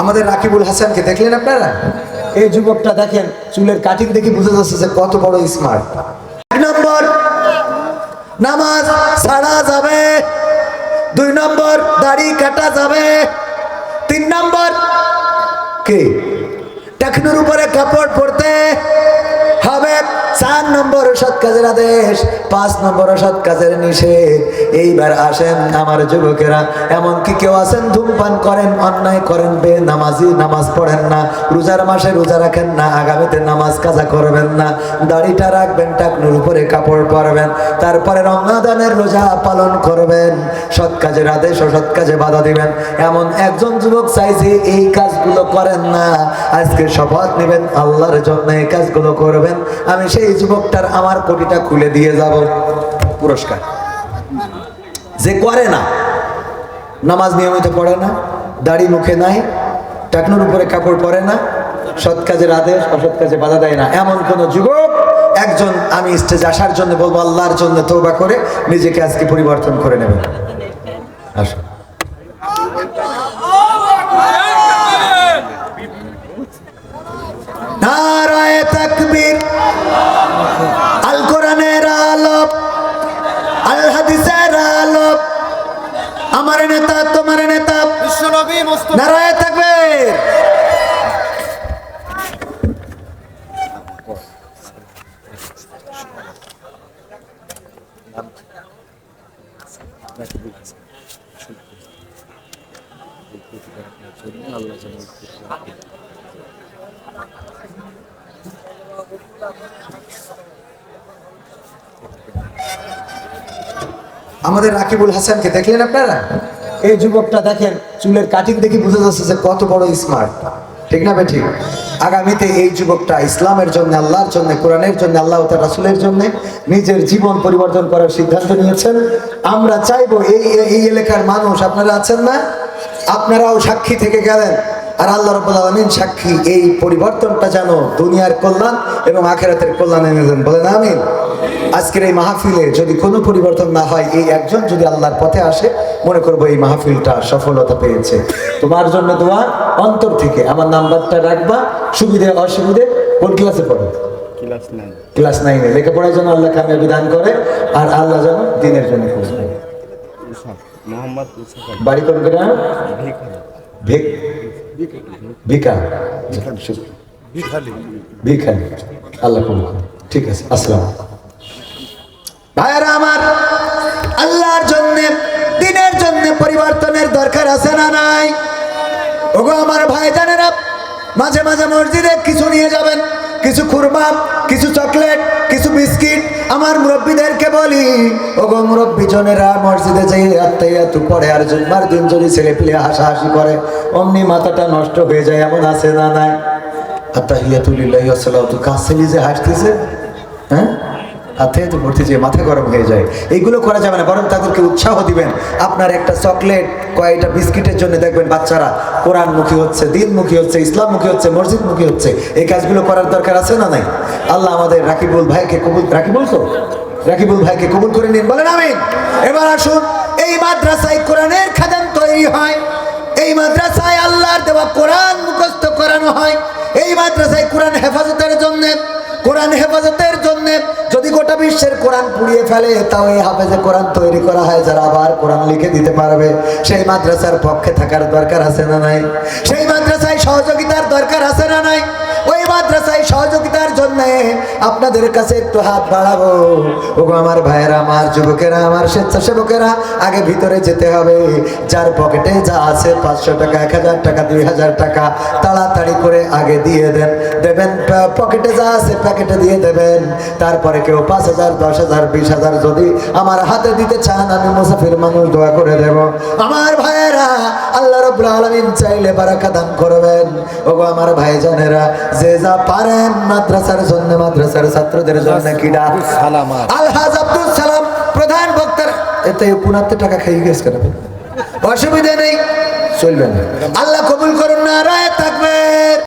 আমাদের রাকিবুল হাসানকে দেখলেন আপনারা? এই যুবকটা দেখেন, চুলের কাটিং দেখে বুঝে যাচ্ছে যে কত বড় স্মার্ট এক নম্বর, নামাজ ছাড়া যাবে। দুই নম্বর, দাড়ি কাটা যাবে। তিন নম্বর। কি? টাকনুর উপরে কাপড় পরতে হবে। চার নম্বর সৎ কাজের আদেশ, পাঁচ নম্বর সৎ কাজের নিষেধ। এইবার আসেন আমার যুবকেরা এমন কি কেউ আছেন ধূমপান করেন, অন্যায় করেন বে নামাজি নামাজ পড়েন না, রোজার মাসে রোজা রাখেন না, আগামীতে নামাজ কাজা করবেন না, দাড়িটা রাখবেন, টাকনুর উপরে কাপড় পরবেন, তারপরে রমজানের রোজা পালন করবেন। সৎ কাজের আদেশ ও সৎ কাজে বাধা দিবেন। এমন একজন যুবক চাইছে এই কাজগুলো করেন না। আজকে শপথ নেবেন, আল্লাহর জন্য এই কাজগুলো করবেন। আমি সেই যুবকটার আমার কোটিটা খুলে দিয়ে যাব। পুরস্কার। যে করে না, নামাজ নিয়মিত পড়ে না, দাড়ি মুখে নাই, টাকনুর উপরে কাপড় পরে না, সৎ কাজের আদেশ, অসৎ কাজে বাধা দেয় না, এমন কোন যুবক, একজন আমি স্টেজ আসার জন্য বলব আল্লাহর জন্য তৌবা করে নিজেকে আজকে পরিবর্তন করে নেবেন আসুন নারায়ে তাকবীর। জন্য আল্লাহ যেন উৎকৃষ্ট রাখেন। আমাদের রাকিবুল হাসানকে দেখলেন আপনারা এই যুবকটা দেখেন, চুলের কাটিং দেখে বোঝা যাচ্ছে যে কত বড় স্মার্ট ঠিক না ঠিক আগামীতে এই যুবকটা ইসলামের জন্য, আল্লাহর জন্য, কোরআনের জন্য, আল্লাহ তার রাসুলের জন্য নিজের জীবন পরিবর্তন করার সিদ্ধান্ত নিয়েছেন। আমরা চাইব এই এই এলাকার মানুষ, আপনারা আছেন না? আপনারাও সাক্ষী থেকে গেলেন। আর আল্লাহ আলামিন সাক্ষী এই পরিবর্তনটা যেন দুনিয়ার কল্যাণ এবং আখেরাতের কল্যাণ এনে দেন। বলেন আমিন। আজকের এই মাহফিলে যদি কোনো পরিবর্তন না হয় এই একজন যদি আল্লাহর পথে আসে মনে করব এই মাহফিলটা সফলতা পেয়েছে। তোমার জন্য দোয়া অন্তর থেকে। আমার নাম্বারটা রাখবা। সুবিধে অসুবিধে কোন ক্লাসে পড়ো? Class nine. ক্লাস নাইনে। লেখাপড়ার জন্য আল্লাহ কামিয়াবি দান করে আর আল্লাহ যেন দিনের জন্য খোঁজ নেয়। বাড়ি কোন গ্রাম? ভিখারি। ভিক ভিকা ভিখালি আল্লাহ ঠিক আছে আসসালাম ভাইয়ারা আমার আল্লাহর জন্য দিনের জন্য পরিবর্তনের দরকার আছে না নাই? ওগো আমার ভাই জানেরা মাঝে মাঝে মসজিদে কিছু নিয়ে যাবেন কিছু খুরমা আমার মুরব্বীদেরকে বলি, ওগো মুরব্বী জনেরা মসজিদে যাই এত এত পরে আর জুম্মার দিন যদি ছেলে পেলে হাসাহাসি করে, অমনি মাথাটা নষ্ট হয়ে যায়, এমন আছে না নাই? আত্মাহিয়াতুলিল্লাহি আসসালাতু কাছে নিজে হাসতেছে? হ্যাঁ? হাতে তো ভর্তি যে মাথা গরম হয়ে যায়, এইগুলো করা যাবে না, বরং তাদেরকে উৎসাহ দিবেন। আপনার একটা চকলেট, কয়েকটা বিস্কিটের জন্য দেখবেন বাচ্চারা কোরআনমুখী হচ্ছে, দিনমুখী হচ্ছে, ইসলামমুখী হচ্ছে, মসজিদমুখী হচ্ছে। এই কাজগুলো করার দরকার আছে না নাই? আল্লাহ আমাদের রাকিবুল ভাইকে কবুল, রাকিবুল তো? রাকিবুল ভাইকে কবুল করে নিন, বলেন আমিন। এবার আসুন, এই মাদ্রাসায় কোরআনের খাদান তৈরি হয়, এই মাদ্রাসায় আল্লাহর দেওয়া কোরআন মুখস্থ করানো হয়, এই মাদ্রাসায় কোরআন হেফাজতের জন্য, কোরআন হেফাজতের জন্য যদি গোটা বিশ্বের কোরআন পুড়িয়ে ফেলে, তাও এই হাফেজে কোরআন তৈরি করা হয়, যারা আবার কোরআন লিখে দিতে পারবে। সেই মাদ্রাসার পক্ষে থাকার দরকার আছে না নাই? সেই মাদ্রাসায় সহযোগিতার দরকার আছে না নাই? মাদ্রাসায় সহযোগিতার জন্য আপনাদের কাছে একটু হাত বাড়াবো। ওগো আমার ভাইয়েরা, আমার যুবকেরা, আমার স্বেচ্ছাসেবকেরা, আগে ভিতরে যেতে হবে। যার পকেটে যা আছে পাঁচশো টাকা, এক হাজার টাকা, দুই হাজার টাকা, তাড়াতাড়ি করে আগে দিয়ে দেন। দেবেন পকেটে যা আছে প্যাকেটে দিয়ে দেবেন। তারপরে কেউ পাঁচ হাজার, দশ হাজার, বিশ হাজার যদি আমার হাতে দিতে চান, আমি মুসাফির মানুষ দোয়া করে দেব। আমার ভাইয়েরা, আল্লাহ রব্বুল আলামিন চাইলে বারাকা দান করবেন। ওগো আমার ভাইজানেরা যে যা পারেন মাদ্রাসার জন্য মাদ্রাসার ছাত্রদের জন্য কিডা। সালামাত আলহাজ আব্দুল সালাম প্রধান বক্তার এতে পুনাতে টাকা খেয়ে গেছে কেন? অসুবিধা নেই চলবেন না। আল্লাহ কবুল করুন না